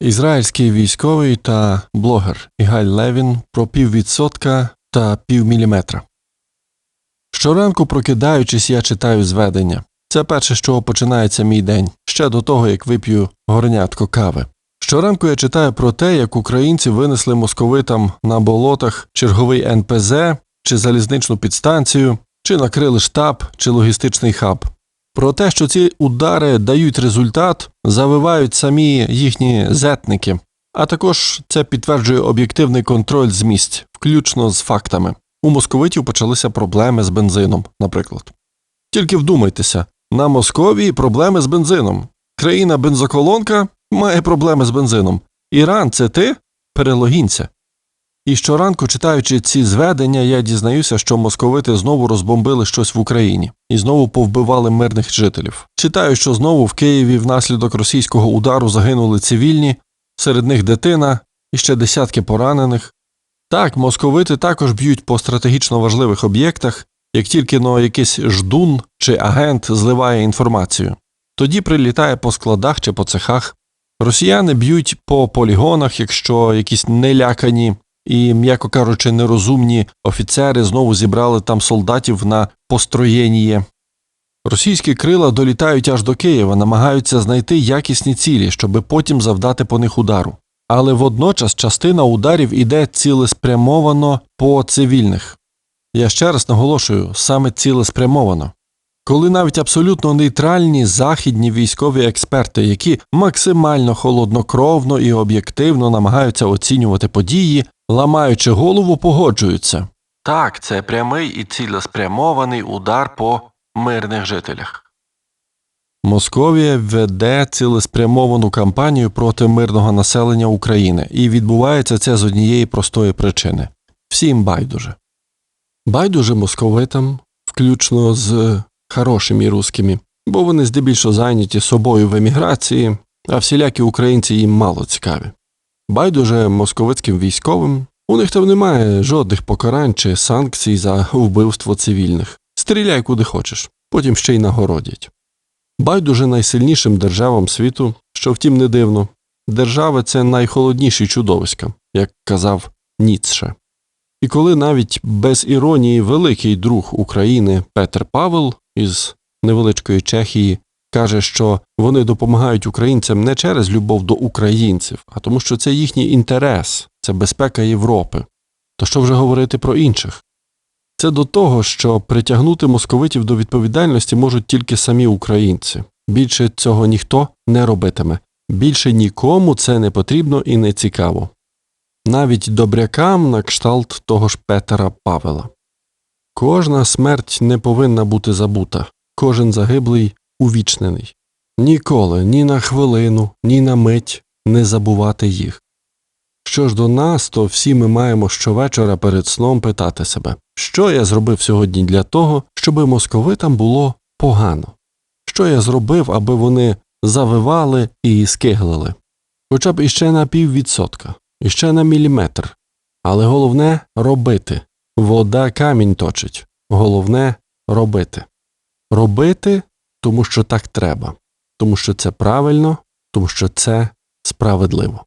Ізраїльський військовий та блогер Ігаль Левін про піввідсотка та півміліметра. Щоранку прокидаючись, я читаю зведення. Це перше, з чого починається мій день, ще до того, як вип'ю горнятко кави. Щоранку я читаю про те, як українці винесли московитам на болотах черговий НПЗ чи залізничну підстанцію, чи накрили штаб чи логістичний хаб. Про те, що ці удари дають результат, завивають самі їхні зетники, а також це підтверджує об'єктивний контроль з місць, включно з фактами. У московитів почалися проблеми з бензином, наприклад. Тільки вдумайтеся, на Московії проблеми з бензином. Країна бензоколонка має проблеми з бензином. Іран це ти? Перелогінься. І щоранку, читаючи ці зведення, я дізнаюся, що московити знову розбомбили щось в Україні і знову повбивали мирних жителів. Читаю, що знову в Києві внаслідок російського удару загинули цивільні, серед них дитина і ще десятки поранених. Так, московити також б'ють по стратегічно важливих об'єктах, як тільки но якийсь ждун чи агент зливає інформацію. Тоді прилітає по складах чи по цехах. Росіяни б'ють по полігонах, якщо якісь нелякані і, м'яко кажучи, нерозумні офіцери знову зібрали там солдатів на построєніє. Російські крила долітають аж до Києва, намагаються знайти якісні цілі, щоби потім завдати по них удару. Але водночас частина ударів іде цілеспрямовано по цивільних. Я ще раз наголошую, саме цілеспрямовано. Коли навіть абсолютно нейтральні західні військові експерти, які максимально холоднокровно і об'єктивно намагаються оцінювати події, ламаючи голову, погоджуються. Так, це прямий і цілеспрямований удар по мирних жителях. Московія веде цілеспрямовану кампанію проти мирного населення України, і відбувається це з однієї простої причини всім байдуже. Байдуже московитам, включно з хорошими рускими, бо вони здебільшого зайняті собою в еміграції, а всілякі українці їм мало цікаві. Байдуже московицьким військовим, у них там немає жодних покарань чи санкцій за вбивство цивільних. Стріляй куди хочеш, потім ще й нагородять. Байдуже найсильнішим державам світу, що втім не дивно, держави це найхолодніші чудовиська, як казав Ніцше. І коли навіть без іронії великий друг України Петер Павел із невеличкої Чехії каже, що вони допомагають українцям не через любов до українців, а тому, що це їхній інтерес, це безпека Європи. То що вже говорити про інших? Це до того, що притягнути московитів до відповідальності можуть тільки самі українці. Більше цього ніхто не робитиме. Більше нікому це не потрібно і не цікаво. Навіть добрякам на кшталт того ж Петера Павела. Кожна смерть не повинна бути забута, кожен загиблий увічнений. Ніколи, ні на хвилину, ні на мить не забувати їх. Що ж до нас, то всі ми маємо щовечора перед сном питати себе, що я зробив сьогодні для того, щоби московитам було погано, що я зробив, аби вони завивали і скиглили, хоча б іще на піввідсотка, іще на міліметр. Але головне робити. Вода камінь точить. Головне робити. Робити, тому що так треба, тому що це правильно, тому що це справедливо.